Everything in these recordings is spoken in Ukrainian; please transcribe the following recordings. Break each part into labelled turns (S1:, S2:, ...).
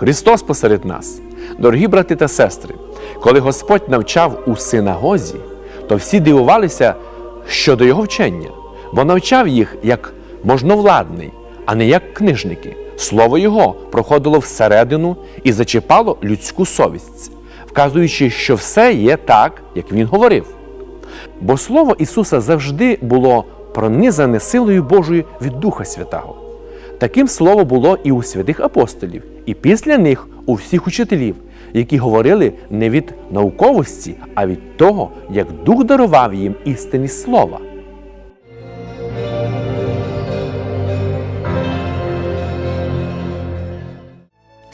S1: Христос посеред нас. Дорогі брати та сестри, коли Господь навчав у синагозі, то всі дивувалися щодо його вчення, бо навчав їх як можновладний, а не як книжники. Слово Його проходило всередину і зачіпало людську совість, вказуючи, що все є так, як він говорив. Бо слово Ісуса завжди було пронизане силою Божою від Духа Святого. Таким слово було і у святих апостолів, і після них у всіх учителів, які говорили не від науковості, а від того, як Дух дарував їм істинні слова.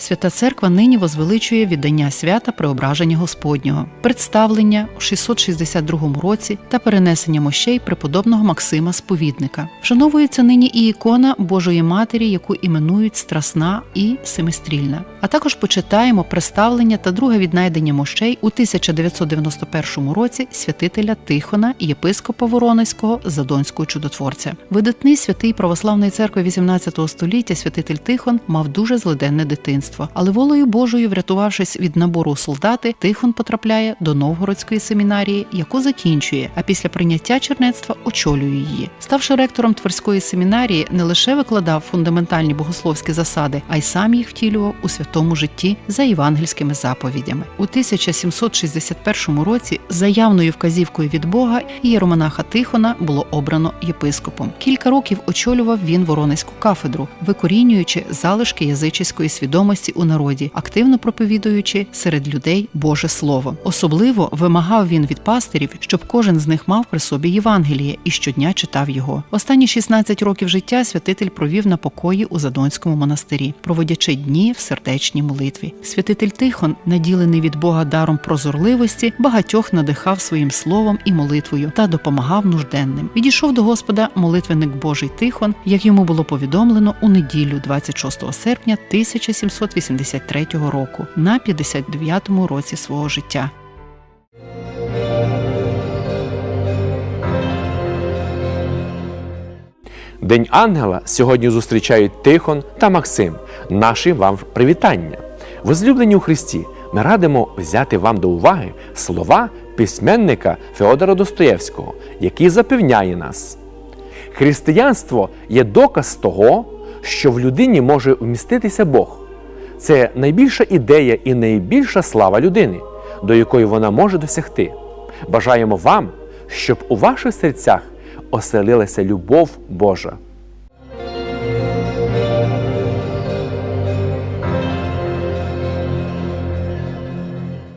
S2: Свята Церква нині возвеличує віддання свята Преображення Господнього, представлення у 662 році та перенесення мощей преподобного Максима Сповідника. Вшановується нині і ікона Божої Матері, яку іменують Страсна і Семистрільна. А також почитаємо представлення та друге віднайдення мощей у 1991 році святителя Тихона, єпископа Воронезького, Задонського чудотворця. Видатний святий православної церкви 18 століття святитель Тихон мав дуже злиденне дитинство, але волею Божою, врятувавшись від набору солдати, Тихон потрапляє до Новгородської семінарії, яку закінчує, а після прийняття чернецтва очолює її. Ставши ректором Тверської семінарії, не лише викладав фундаментальні богословські засади, а й сам їх втілював у святому житті за євангельськими заповідями. У 1761 році за явною вказівкою від Бога ієромонаха Тихона було обрано єпископом. Кілька років очолював він Воронезьку кафедру, викорінюючи залишки язичської свідомості у народі, активно проповідуючи серед людей Боже Слово. Особливо вимагав він від пастирів, щоб кожен з них мав при собі Євангеліє і щодня читав його. Останні 16 років життя святитель провів на покої у Задонському монастирі, проводячи дні в сердечній молитві. Святитель Тихон, наділений від Бога даром прозорливості, багатьох надихав своїм словом і молитвою та допомагав нужденним. Відійшов до Господа молитвенник Божий Тихон, як йому було повідомлено у неділю 26 серпня 1783 року на 59-му році свого життя.
S1: День ангела сьогодні зустрічають Тихон та Максим. Наші вам привітання. Возлюблені у Христі, ми радимо взяти вам до уваги слова письменника Феодора Достоєвського, який запевняє нас. Християнство є доказ того, що в людині може вміститися Бог. Це найбільша ідея і найбільша слава людини, до якої вона може досягти. Бажаємо вам, щоб у ваших серцях оселилася любов Божа.